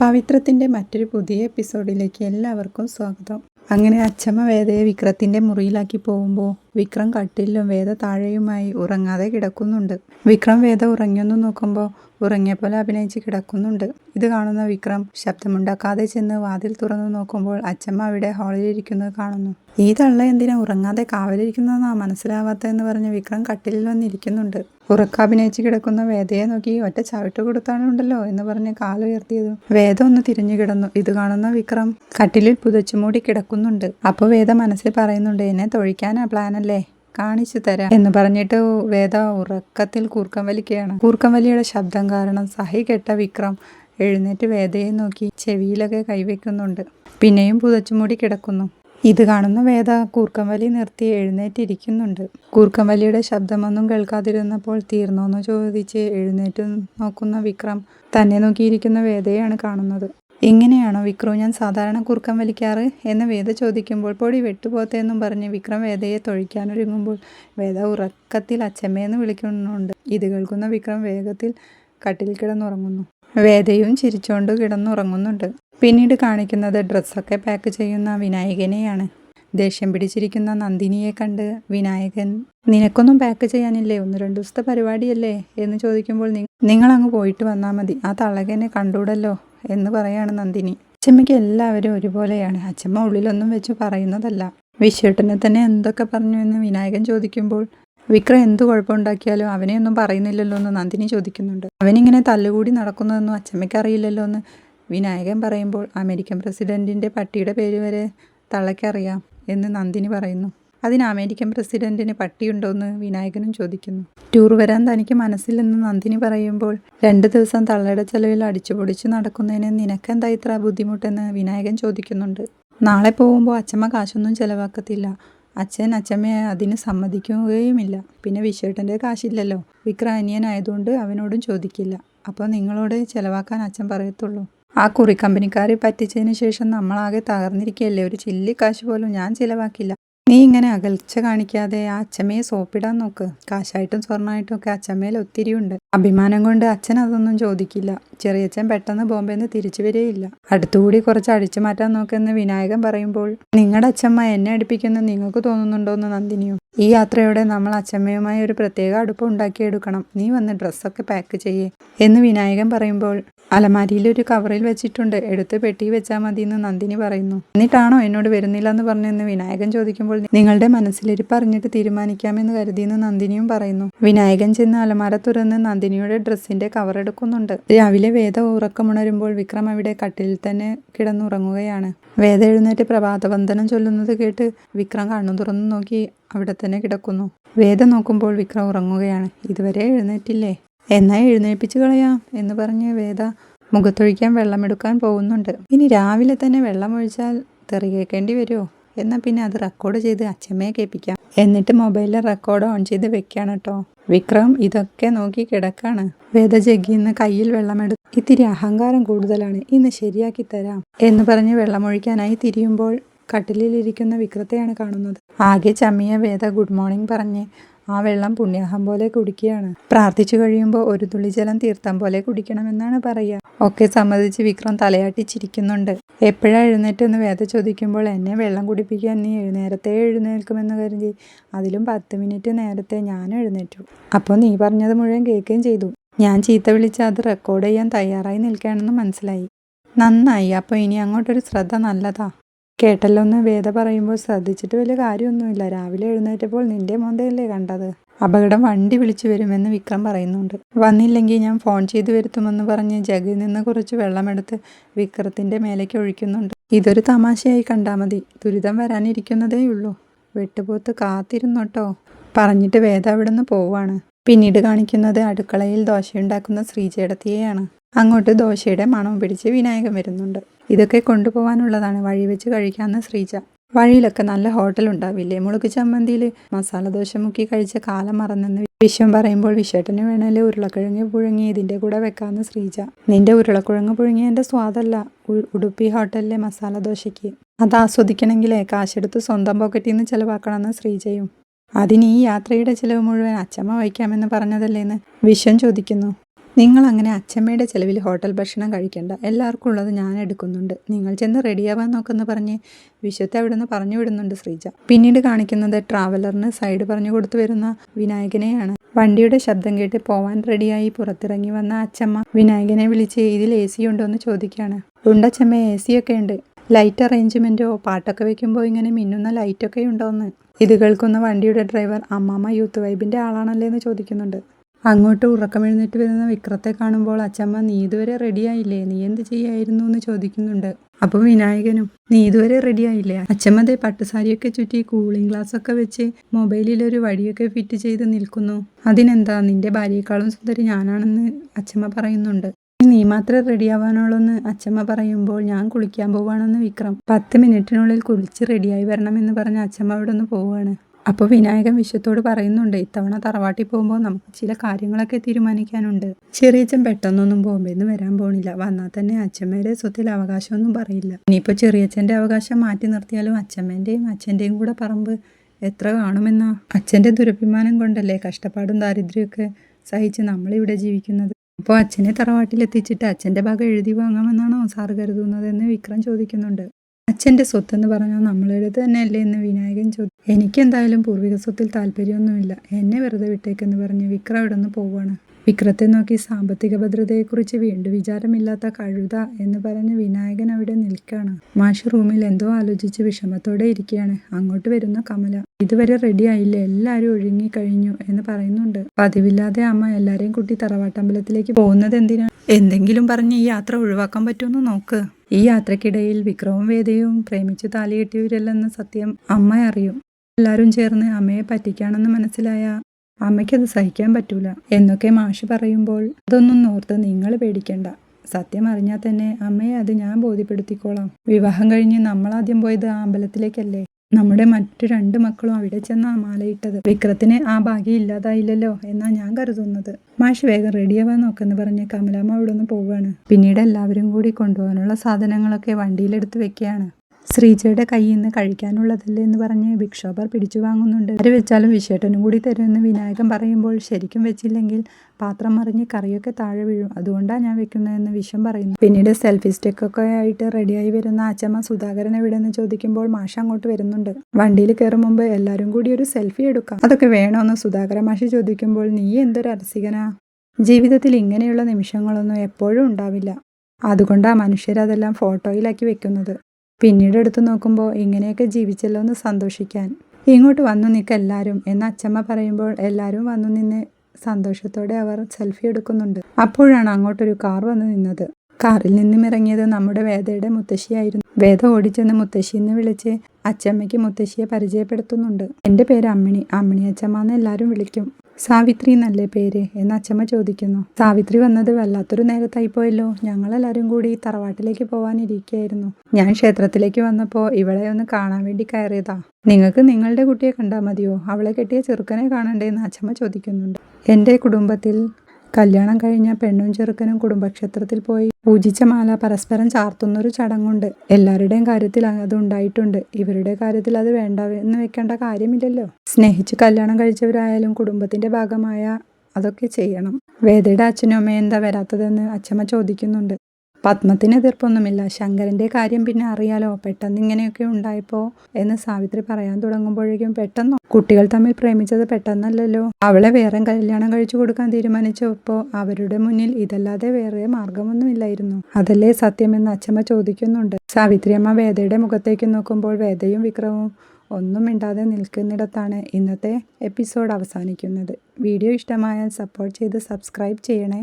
പവിത്രത്തിന്റെ മറ്റൊരു പുതിയ എപ്പിസോഡിലേക്ക് എല്ലാവർക്കും സ്വാഗതം. അങ്ങനെ അച്ചമ്മ വേദയെ വിക്രത്തിന്റെ മുറിയിലാക്കി പോകുമ്പോൾ വിക്രം കട്ടിലും വേദ താഴെയുമായി ഉറങ്ങാതെ കിടക്കുന്നുണ്ട്. വിക്രം വേദ ഉറങ്ങിയൊന്നു നോക്കുമ്പോൾ ഉറങ്ങിയ പോലെ അഭിനയിച്ച് കിടക്കുന്നുണ്ട്. ഇത് കാണുന്ന വിക്രം ശബ്ദമുണ്ടാക്കാതെ ചെന്ന് വാതിൽ തുറന്നു നോക്കുമ്പോൾ അച്ചമ്മ അവിടെ ഹാളിലിരിക്കുന്നത് കാണുന്നു. ഈ തള്ള എന്തിനാ ഉറങ്ങാതെ കാവലിരിക്കുന്നതെന്നാ മനസ്സിലാവാത്തതെന്ന് പറഞ്ഞ് വിക്രം കട്ടിലിൽ വന്നിരിക്കുന്നുണ്ട്. ഉറക്ക ഉറക്കാഭിനയിച്ച് കിടക്കുന്ന വേദയെ നോക്കി ഒറ്റ ചവിട്ട് കൊടുത്താണുണ്ടല്ലോ എന്ന് പറഞ്ഞ് കാലുയർത്തിയത് വേദ ഒന്ന് തിരിഞ്ഞു കിടന്നു. ഇത് കാണുന്ന വിക്രം കട്ടിലിൽ പുതച്ചുമൂടി കിടക്കുന്നുണ്ട്. അപ്പോൾ വേദ മനസ്സിൽ പറയുന്നുണ്ട് എന്നെ തൊഴിക്കാനാ പ്ലാനല്ലേ കാണിച്ചു തരാം എന്ന് പറഞ്ഞിട്ട് വേദ ഉറക്കത്തിൽ കൂർക്കം വലിക്കുകയാണ്. കൂർക്കം വലിയുടെ ശബ്ദം കാരണം സഹി കെട്ട വിക്രം എഴുന്നേറ്റ് വേദയെ നോക്കി ചെവിയിലൊക്കെ കൈവയ്ക്കുന്നുണ്ട്. പിന്നെയും പുതച്ചുമൂടി കിടക്കുന്നു. ഇത് കാണുന്ന വേദ കൂർക്കംവലി നിർത്തി എഴുന്നേറ്റിരിക്കുന്നുണ്ട്. കൂർക്കംവലിയുടെ ശബ്ദമൊന്നും കേൾക്കാതിരുന്നപ്പോൾ തീർന്നോന്ന് ചോദിച്ച് എഴുന്നേറ്റ് നോക്കുന്ന വിക്രം തന്നെ നോക്കിയിരിക്കുന്ന വേദയാണ് കാണുന്നത്. ഇങ്ങനെയാണോ വിക്രു ഞാൻ സാധാരണ കുറുക്കം വലിക്കാറ് എന്ന് വേദ ചോദിക്കുമ്പോൾ പൊടി വെട്ടുപോത്തെ എന്നും പറഞ്ഞ് വിക്രം വേദയെ തൊഴിക്കാനൊരുങ്ങുമ്പോൾ വേദ ഉറക്കത്തിൽ അച്ചമ്മയെന്ന് വിളിക്കുന്നുണ്ട്. ഇത് കേൾക്കുന്ന വിക്രം വേഗത്തിൽ കട്ടിൽ കിടന്നുറങ്ങുന്നു. വേദയും ചിരിച്ചുകൊണ്ട് കിടന്നുറങ്ങുന്നുണ്ട്. പിന്നീട് കാണിക്കുന്നത് ഡ്രസ്സൊക്കെ പാക്ക് ചെയ്യുന്ന വിനായകനെയാണ്. ദേഷ്യം പിടിച്ചിരിക്കുന്ന നന്ദിനിയെ കണ്ട് വിനായകൻ നിനക്കൊന്നും പാക്ക് ചെയ്യാനില്ലേ? ഒന്ന് രണ്ടു ദിവസത്തെ പരിപാടിയല്ലേ? എന്ന് ചോദിക്കുമ്പോൾ നിങ്ങൾ അങ്ങ് പോയിട്ട് വന്നാൽ മതി. ആ തള്ളകനെ കണ്ടൂടല്ലോ. എന്ന് പറയാണ് നന്ദിനി. അച്ചമ്മയ്ക്ക് എല്ലാവരും ഒരുപോലെയാണ്. അച്ചമ്മ ഉള്ളിലൊന്നും വെച്ച് പറയുന്നതല്ല. വിശ്വട്ടനെ തന്നെ എന്തൊക്കെ പറഞ്ഞു എന്ന് വിനായകൻ ചോദിക്കുമ്പോൾ വിക്രം എന്ത് കുഴപ്പമുണ്ടാക്കിയാലും അവനെ ഒന്നും പറയുന്നില്ലല്ലോ എന്ന് നന്ദിനി ചോദിക്കുന്നുണ്ട്. അവനിങ്ങനെ തല്ലുകൂടി നടക്കുന്നതെന്നും അച്ചമ്മയ്ക്ക് അറിയില്ലല്ലോ എന്ന് വിനായകൻ പറയുമ്പോൾ അമേരിക്കൻ പ്രസിഡന്റിന്റെ പട്ടിയുടെ പേര് വരെ തള്ളയ്ക്കറിയാം എന്ന് നന്ദിനി പറയുന്നു. അതിന് അമേരിക്കൻ പ്രസിഡന്റിന് പട്ടിയുണ്ടോയെന്ന് വിനായകനും ചോദിക്കുന്നു. ടൂർ വരാൻ തനിക്ക് മനസ്സില്ലെന്ന് നന്ദിനി പറയുമ്പോൾ രണ്ട് ദിവസം തള്ളയുടെ ചെലവിൽ അടിച്ചുപൊടിച്ച് നടക്കുന്നതിന് നിനക്കെന്താ ഇത്ര ബുദ്ധിമുട്ടെന്ന് വിനായകൻ ചോദിക്കുന്നുണ്ട്. നാളെ പോകുമ്പോൾ അച്ഛമ്മ കാശൊന്നും ചെലവാക്കത്തില്ല. അച്ഛൻ അച്ഛമ്മയെ അതിന് സമ്മതിക്കുകയുമില്ല. പിന്നെ വിശ്വേട്ടന്റെ കാശില്ലല്ലോ. വിക്രാനിയനായതുകൊണ്ട് അവനോടും ചോദിക്കില്ല. അപ്പോൾ നിങ്ങളോട് ചെലവാക്കാൻ അച്ഛൻ പറയത്തുള്ളൂ. ആ കുറി കമ്പനിക്കാരെ പറ്റിച്ചതിന് ശേഷം നമ്മളാകെ തകർന്നിരിക്കുകയല്ലേ ഒരു ചില്ലി കാശ് പോലും ഞാൻ ചിലവാക്കില്ല. നീ ഇങ്ങനെ അകൽച്ച കാണിക്കാതെ ആ അച്ഛമ്മയെ സോപ്പിടാൻ നോക്ക്. കാശായിട്ടും സ്വർണമായിട്ടും ഒക്കെ അച്ഛമ്മയിൽ ഒത്തിരി ഉണ്ട് അഭിമാനം കൊണ്ട് അച്ഛൻ അതൊന്നും ചോദിക്കില്ല. ചെറിയച്ഛൻ പെട്ടെന്ന് ബോംബെന്ന് തിരിച്ചു വരികയില്ല. അടുത്തുകൂടി കുറച്ച് അടിച്ചു മാറ്റാൻ നോക്കെന്ന് വിനായകൻ പറയുമ്പോൾ നിങ്ങളുടെ അച്ഛമ്മ എന്നെ അടുപ്പിക്കുന്ന നിങ്ങൾക്ക് തോന്നുന്നുണ്ടോന്ന് നന്ദിനിയോ? ഈ യാത്രയോടെ നമ്മൾ അച്ഛമ്മയുമായി ഒരു പ്രത്യേക അടുപ്പം ഉണ്ടാക്കിയെടുക്കണം. നീ വന്ന് ഡ്രസ്സൊക്കെ പാക്ക് ചെയ്യേ. എന്ന് വിനായകൻ പറയുമ്പോൾ അലമാരിയിൽ ഒരു കവറിൽ വെച്ചിട്ടുണ്ട്. എടുത്ത് പെട്ടി വെച്ചാൽ മതി എന്ന് നന്ദിനി പറയുന്നു. എന്നിട്ടാണോ എന്നോട് വരുന്നില്ല എന്ന് പറഞ്ഞെന്ന് വിനായകൻ ചോദിക്കുമ്പോൾ നിങ്ങളുടെ മനസ്സിലിരിപ്പ് അറിഞ്ഞിട്ട് തീരുമാനിക്കാമെന്ന് കരുതിയെന്ന് നന്ദിനിയും പറയുന്നു. വിനായകൻ ചെന്ന് അലമാര തുറന്ന് നന്ദിനിയുടെ ഡ്രസ്സിന്റെ കവർ എടുക്കുന്നുണ്ട്. രാവിലെ വേദ ഉറക്കമുണരുമ്പോൾ വിക്രം അവിടെ കട്ടിലിൽ തന്നെ കിടന്നുറങ്ങുകയാണ്. വേദ എഴുന്നേറ്റ് പ്രഭാതവന്ദനം ചൊല്ലുന്നത് കേട്ട് വിക്രം കണ്ണു തുറന്നു നോക്കി അവിടെ തന്നെ കിടക്കുന്നു. വേദ നോക്കുമ്പോൾ വിക്രം ഉറങ്ങുകയാണ്. ഇതുവരെ എഴുന്നേറ്റില്ലേ? എന്നാ എഴുന്നേൽപ്പിച്ച് കളയാം എന്ന് പറഞ്ഞ് വേദ മുഖത്തൊഴിക്കാൻ വെള്ളമെടുക്കാൻ പോകുന്നുണ്ട്. ഇനി രാവിലെ തന്നെ വെള്ളം ഒഴിച്ചാൽ തെറി കേൾക്കേണ്ടി വരുമോ? എന്നാൽ പിന്നെ അത് റെക്കോർഡ് ചെയ്ത് അച്ഛമ്മയെ കേൾപ്പിക്കാം. എന്നിട്ട് മൊബൈലിൽ റെക്കോർഡ് ഓൺ ചെയ്ത് വെക്കാണ് കേട്ടോ വിക്രം ഇതൊക്കെ നോക്കി കിടക്കാണ്. വേദ ജഗ്ഗിന്ന് കയ്യിൽ വെള്ളമെടുത്ത് ഇത്തിരി അഹങ്കാരം കൂടുതലാണ്. ഇന്ന് ശരിയാക്കി തരാം എന്ന് പറഞ്ഞ് വെള്ളമൊഴിക്കാനായി തിരിയുമ്പോൾ കട്ടിലിരിക്കുന്ന വിക്രത്തെയാണ് കാണുന്നത്. ആകെ ചമ്മിയ വേദ ഗുഡ് മോർണിംഗ് പറഞ്ഞ് ആ വെള്ളം പുണ്യാഹം പോലെ കുടിക്കുകയാണ്. പ്രാർത്ഥിച്ചു കഴിയുമ്പോൾ ഒരു തുള്ളി ജലം തീർത്ഥം പോലെ കുടിക്കണമെന്നാണ് പറയുക. ഒക്കെ സമ്മതിച്ച് വിക്രം തലയാട്ടി ചിരിക്കുന്നുണ്ട്. എപ്പോഴാ എഴുന്നേറ്റെന്ന് വേദ ചോദിക്കുമ്പോൾ എന്നെ വെള്ളം കുടിപ്പിക്കാൻ നീ നേരത്തെ എഴുന്നേൽക്കുമെന്ന് കരുതി. അതിലും പത്ത് മിനിറ്റ് നേരത്തെ ഞാൻ എഴുന്നേറ്റു. അപ്പോൾ നീ പറഞ്ഞത് മുഴുവൻ കേൾക്കുകയും ചെയ്തു. ഞാൻ ചീത്ത വിളിച്ച് അത് റെക്കോർഡ് ചെയ്യാൻ തയ്യാറായി നിൽക്കുകയാണെന്ന് മനസ്സിലായി. നന്നായി. അപ്പോൾ ഇനി അങ്ങോട്ടൊരു ശ്രദ്ധ നല്ലതാ. കേട്ടല്ലോ എന്ന് വേദ പറയുമ്പോൾ ശ്രദ്ധിച്ചിട്ട് വലിയ കാര്യമൊന്നുമില്ല. രാവിലെ എഴുന്നേറ്റപ്പോൾ നിന്റെ മോന്തയല്ലേ കണ്ടത്? അപകടം വണ്ടി വിളിച്ചു വരുമെന്ന് വിക്രം പറയുന്നുണ്ട്. വന്നില്ലെങ്കിൽ ഞാൻ ഫോൺ ചെയ്തു വരുത്തുമെന്ന് പറഞ്ഞ് ജഗിൽ നിന്ന് കുറച്ച് വെള്ളമെടുത്ത് വിക്രത്തിന്റെ മേലേക്ക് ഒഴിക്കുന്നുണ്ട്. ഇതൊരു തമാശയായി കണ്ടാൽ മതി. ദുരിതം വരാനിരിക്കുന്നതേ ഉള്ളൂ. വെട്ടുപോത്ത് കാത്തിരുന്നോട്ടോ. പറഞ്ഞിട്ട് വേദ അവിടെ നിന്ന് പോവാണ്. പിന്നീട് കാണിക്കുന്നത് അടുക്കളയിൽ ദോശയുണ്ടാക്കുന്ന ശ്രീജേടത്തിയെയാണ്. അങ്ങോട്ട് ദോശയുടെ മണം പിടിച്ച് വിനായകൻ വരുന്നുണ്ട്. ഇതൊക്കെ കൊണ്ടുപോകാനുള്ളതാണ് വഴി വെച്ച് കഴിക്കാമെന്ന് ശ്രീജ. വഴിയിലൊക്കെ നല്ല ഹോട്ടൽ ഉണ്ടാവില്ലേ? മുളക് ചമ്മന്തിയിൽ മസാല ദോശ മുക്കി കഴിച്ച കാലം മറന്നെന്ന് വിശ്വം പറയുമ്പോൾ വിഷേട്ടന് വേണേൽ ഉരുളക്കിഴങ്ങ് പുഴുങ്ങി ഇതിന്റെ കൂടെ വെക്കാമെന്ന് ശ്രീജ. നിന്റെ ഉരുളക്കിഴങ്ങ് പുഴുങ്ങി എന്റെ സ്വാദല്ല. ഉടുപ്പി ഹോട്ടലിലെ മസാല ദോശയ്ക്ക്. അത് ആസ്വദിക്കണമെങ്കിലേ കാശെടുത്ത് സ്വന്തം പോക്കറ്റിൽ നിന്ന് ചിലവാക്കണമെന്ന് ശ്രീജയും. അതിന് ഈ യാത്രയുടെ ചിലവ് മുഴുവൻ അച്ചമ്മ വഹിക്കാമെന്ന് പറഞ്ഞതല്ലേന്ന് വിശ്വം ചോദിക്കുന്നു. നിങ്ങൾ അങ്ങനെ അച്ഛമ്മയുടെ ചെലവിൽ ഹോട്ടൽ ഭക്ഷണം കഴിക്കേണ്ട. എല്ലാവർക്കും ഉള്ളത് ഞാൻ എടുക്കുന്നുണ്ട്. നിങ്ങൾ ചെന്ന് റെഡിയാവാൻ നോക്കെന്ന് പറഞ്ഞ് വിശ്വത്തെ അവിടെ നിന്ന് പറഞ്ഞു വിടുന്നുണ്ട് ശ്രീജ. പിന്നീട് കാണിക്കുന്നത് ട്രാവലറിന് സൈഡ് പറഞ്ഞു കൊടുത്തു വരുന്ന വിനായകനെയാണ്. വണ്ടിയുടെ ശബ്ദം കേട്ട് പോവാൻ റെഡിയായി പുറത്തിറങ്ങി വന്ന അച്ചമ്മ വിനായകനെ വിളിച്ച് ഇതിൽ എ സി ഉണ്ടോ? എന്ന് ചോദിക്കുകയാണ്. ഉണ്ടച്ചമ്മ എ സി ഒക്കെ ഉണ്ട്. ലൈറ്റ് അറേഞ്ച്മെന്റോ പാട്ടൊക്കെ വെക്കുമ്പോൾ ഇങ്ങനെ മിന്നുന്ന ലൈറ്റൊക്കെ ഉണ്ടോയെന്ന് ഇത് കേൾക്കുന്ന വണ്ടിയുടെ ഡ്രൈവർ അമ്മാമ്മ യൂത്ത് വൈബിന്റെ ആളാണല്ലേ? എന്ന് ചോദിക്കുന്നുണ്ട്. അങ്ങോട്ട് ഉറക്കമെഴുന്നേറ്റ് വരുന്ന വിക്രത്തെ കാണുമ്പോൾ അച്ചമ്മ നീ ഇതുവരെ റെഡിയായില്ലേ നീ എന്ത് ചെയ്യായിരുന്നു? എന്ന് ചോദിക്കുന്നുണ്ട്. അപ്പോൾ വിനായകനും നീ ഇതുവരെ റെഡിയായില്ലേ അച്ചമ്മ ദേ പട്ടുസാരിയൊക്കെ ചുറ്റി കൂളിംഗ് ഗ്ലാസ് ഒക്കെ വെച്ച് മൊബൈലിൽ ഒരു വടിയൊക്കെ ഫിറ്റ് ചെയ്ത് നിൽക്കുന്നു. അതിനെന്താ? നിന്റെ ഭാര്യയെക്കാളും സുന്ദരി ഞാനാണെന്ന് അച്ചമ്മ പറയുന്നുണ്ട്. നീ മാത്രമേ റെഡിയാവാനുള്ളൂന്ന് അച്ചമ്മ പറയുമ്പോൾ ഞാൻ കുളിക്കാൻ പോവാണെന്ന് വിക്രം പത്ത് മിനിറ്റിനുള്ളിൽ കുളിച്ച് റെഡിയായി വരണമെന്ന് പറഞ്ഞ് അച്ചമ്മ അവിടെ നിന്ന് പോവുകയാണ് അപ്പോൾ വിനായകൻ വിശ്വത്തോട് പറയുന്നുണ്ട് ഇത്തവണ തറവാട്ടിൽ പോകുമ്പോൾ നമുക്ക് ചില കാര്യങ്ങളൊക്കെ തീരുമാനിക്കാനുണ്ട്. ചെറിയച്ഛൻ പെട്ടെന്നൊന്നും ബോംബെന്ന് വരാൻ പോണില്ല. വന്നാൽ തന്നെ അച്ഛമ്മയുടെ സ്വത്തിൽ അവകാശമൊന്നും പറയില്ല. ഇനിയിപ്പോൾ ചെറിയച്ഛന്റെ അവകാശം മാറ്റി നിർത്തിയാലും അച്ഛമ്മേന്റെയും അച്ഛന്റെയും കൂടെ പറമ്പ് എത്ര കാണുമെന്നാ? അച്ഛന്റെ ദുരഭിമാനം കൊണ്ടല്ലേ കഷ്ടപ്പാടും ദാരിദ്ര്യമൊക്കെ സഹിച്ച് നമ്മളിവിടെ ജീവിക്കുന്നത്? അപ്പോൾ അച്ഛനെ തറവാട്ടിലെത്തിച്ചിട്ട് അച്ഛന്റെ ഭാഗം എഴുതി വാങ്ങാമെന്നാണോ സാർ കരുതുന്നതെന്ന് വിക്രം ചോദിക്കുന്നുണ്ട്. അച്ഛന്റെ സ്വത്ത് എന്ന് പറഞ്ഞാൽ നമ്മളുടേത് തന്നെയല്ലേ എന്ന് വിനായകൻ ചോദിച്ചു എനിക്കെന്തായാലും പൂർവിക സ്വത്തിൽ താല്പര്യമൊന്നുമില്ല. എന്നെ വെറുതെ വിട്ടേക്കെന്ന് പറഞ്ഞ് വിക്രം ഇവിടെ നിന്ന് പോവുകയാണ് വിക്രത്തെ നോക്കി സാമ്പത്തിക ഭദ്രതയെക്കുറിച്ച് വീണ്ടും വിചാരമില്ലാത്ത കഴുത എന്ന് പറഞ്ഞ് വിനായകൻ അവിടെ നിൽക്കുകയാണ് മാഷ് റൂമിൽ എന്തോ ആലോചിച്ച് വിഷമത്തോടെ ഇരിക്കുകയാണ്. അങ്ങോട്ട് വരുന്ന കമല ഇതുവരെ റെഡി ആയില്ല? എല്ലാവരും ഒഴുങ്ങി കഴിഞ്ഞു എന്ന് പറയുന്നുണ്ട്. പതിവില്ലാതെ അമ്മ എല്ലാരെയും കൂട്ടി തറവാട്ടമ്പലത്തിലേക്ക് പോകുന്നത് എന്തിനാണ് എന്തെങ്കിലും പറഞ്ഞ് ഈ യാത്ര ഒഴിവാക്കാൻ പറ്റുമെന്ന് നോക്ക്. ഈ യാത്രക്കിടയിൽ വിക്രവും വേദയും പ്രേമിച്ച് താലികെട്ടിയവരല്ലെന്ന സത്യം അമ്മ അറിയും. എല്ലാവരും ചേർന്ന് അമ്മയെ പറ്റിക്കാണെന്ന് മനസ്സിലായ അമ്മയ്ക്കത് സഹിക്കാൻ പറ്റൂല. എന്നൊക്കെ മാഷ് പറയുമ്പോൾ അതൊന്നും ഓർത്ത് നിങ്ങൾ പേടിക്കണ്ട. സത്യം അറിഞ്ഞാൽ തന്നെ അമ്മയെ അത് ഞാൻ ബോധ്യപ്പെടുത്തിക്കോളാം. വിവാഹം കഴിഞ്ഞ് നമ്മളാദ്യം പോയത് ആ അമ്പലത്തിലേക്കല്ലേ? നമ്മുടെ മറ്റു രണ്ട് മക്കളും അവിടെ ചെന്ന് മാലയിട്ടത്. വിക്രത്തിന് ആ ഭാഗ്യം ഇല്ലാതായില്ലല്ലോ എന്നാ ഞാൻ കരുതുന്നത്. മാഷ് വേഗം റെഡിയാവാൻ നോക്കെന്ന് പറഞ്ഞ് കമലാമ്മ അവിടെ നിന്ന് പോവുകയാണ് പിന്നീട് എല്ലാവരും കൂടി കൊണ്ടുപോകാനുള്ള സാധനങ്ങളൊക്കെ വണ്ടിയിലെടുത്ത് വെക്കുകയാണ്. ശ്രീജയുടെ കയ്യിൽ നിന്ന് കഴിക്കാനുള്ളതല്ലേ എന്ന് പറഞ്ഞ് ഭിക്ഷോഭർ പിടിച്ചു വാങ്ങുന്നുണ്ട്. ആര് വെച്ചാലും വിശേട്ടനും കൂടി തരുമെന്ന് വിനായകൻ പറയുമ്പോൾ ശരിക്കും വെച്ചില്ലെങ്കിൽ പാത്രം മറിഞ്ഞ് കറിയൊക്കെ താഴെ വീഴും. അതുകൊണ്ടാണ് ഞാൻ വെക്കുന്നതെന്ന് വിഷം പറയുന്നു. പിന്നീട് സെൽഫി സ്റ്റിക്കൊക്കെ ആയിട്ട് റെഡിയായി വരുന്ന അച്ചമ്മ സുധാകരൻ എവിടെയെന്ന് ചോദിക്കുമ്പോൾ മാഷ അങ്ങോട്ട് വരുന്നുണ്ട്. വണ്ടിയിൽ കയറും മുമ്പ് എല്ലാവരും കൂടി ഒരു സെൽഫി എടുക്കാം. അതൊക്കെ വേണമെന്ന് സുധാകര മാഷി ചോദിക്കുമ്പോൾ നീ എന്തൊരു അരസികനാ? ജീവിതത്തിൽ ഇങ്ങനെയുള്ള നിമിഷങ്ങളൊന്നും എപ്പോഴും ഉണ്ടാവില്ല. അതുകൊണ്ടാണ് മനുഷ്യരതെല്ലാം ഫോട്ടോയിലാക്കി വെക്കുന്നത്. പിന്നീട് എടുത്തു നോക്കുമ്പോൾ ഇങ്ങനെയൊക്കെ ജീവിച്ചല്ലോ എന്ന് സന്തോഷിക്കാൻ. ഇങ്ങോട്ട് വന്നു നിൽക്ക എല്ലാവരും എന്ന് അച്ചമ്മ പറയുമ്പോൾ എല്ലാവരും വന്നു നിന്ന് സന്തോഷത്തോടെ അവർ സെൽഫി എടുക്കുന്നുണ്ട്. അപ്പോഴാണ് അങ്ങോട്ടൊരു കാർ വന്നു നിന്നത്. കാറിൽ നിന്നും ഇറങ്ങിയത് നമ്മുടെ വേദയുടെ മുത്തശ്ശിയായിരുന്നു. വേദ ഓടിച്ചെന്ന് മുത്തശ്ശി എന്ന് വിളിച്ച് അച്ചമ്മയ്ക്ക് മുത്തശ്ശിയെ പരിചയപ്പെടുത്തുന്നുണ്ട്. എന്റെ പേര് അമ്മിണി. അമ്മിണി അച്ചമ്മ എന്ന് എല്ലാവരും വിളിക്കും. സാവിത്രി എന്നല്ലേ പേര്? എന്ന് അച്ചമ്മ ചോദിക്കുന്നു. സാവിത്രി വന്നത് വല്ലാത്തൊരു നേരത്തായി പോയല്ലോ ഞങ്ങളെല്ലാവരും കൂടി തറവാട്ടിലേക്ക് പോവാനിരിക്കുകയായിരുന്നു ഞാൻ ക്ഷേത്രത്തിലേക്ക് വന്നപ്പോൾ ഇവളെ ഒന്ന് കാണാൻ വേണ്ടി കയറിയതാ. നിങ്ങൾക്ക് നിങ്ങളുടെ കുട്ടിയെ കണ്ടാൽ മതിയോ? അവളെ കെട്ടിയ ചെറുക്കനെ കാണണ്ടേ എന്ന് അച്ചമ്മ ചോദിക്കുന്നുണ്ട്. എന്റെ കുടുംബത്തിൽ കല്യാണം കഴിഞ്ഞ പെണ്ണും ചെറുക്കനും കുടുംബക്ഷേത്രത്തിൽ പോയി. പൂജിച്ച മാല പരസ്പരം ചാർത്തുന്നൊരു ചടങ്ങുണ്ട്. എല്ലാവരുടെയും കാര്യത്തിൽ അത് ഉണ്ടായിട്ടുണ്ട്. ഇവരുടെ കാര്യത്തിൽ അത് വേണ്ട എന്ന് വെക്കേണ്ട കാര്യമില്ലല്ലോ. സ്നേഹിച്ച് കല്യാണം കഴിച്ചവരായാലും കുടുംബത്തിന്റെ ഭാഗമായ അതൊക്കെ ചെയ്യണം. വേദയുടെ അച്ഛനും അമ്മയും എന്താ വരാത്തതെന്ന് അച്ഛമ്മ ചോദിക്കുന്നുണ്ട്. പത്മത്തിന് എതിർപ്പൊന്നുമില്ല. ശങ്കരന്റെ കാര്യം പിന്നെ അറിയാലോ. പെട്ടെന്ന് ഇങ്ങനെയൊക്കെ ഉണ്ടായപ്പോ എന്ന് സാവിത്രി പറയാൻ തുടങ്ങുമ്പോഴേക്കും പെട്ടെന്ന്? കുട്ടികൾ തമ്മിൽ പ്രേമിച്ചത് പെട്ടെന്നല്ലല്ലോ. അവളെ വേറെ കല്യാണം കഴിച്ചു കൊടുക്കാൻ തീരുമാനിച്ചപ്പോൾ അവരുടെ മുന്നിൽ ഇതല്ലാതെ വേറെ മാർഗമൊന്നുമില്ലായിരുന്നു. അതല്ലേ സത്യമെന്ന് അച്ഛമ്മ ചോദിക്കുന്നുണ്ട്. സാവിത്രിയമ്മ വേദയുടെ മുഖത്തേക്ക് നോക്കുമ്പോൾ വേദയും വിക്രവും ഒന്നും മിണ്ടാതെ നിൽക്കുന്നിടത്താണ് ഇന്നത്തെ എപ്പിസോഡ് അവസാനിക്കുന്നത്. വീഡിയോ ഇഷ്ടമായാൽ സപ്പോർട്ട് ചെയ്ത് സബ്സ്ക്രൈബ് ചെയ്യണേ.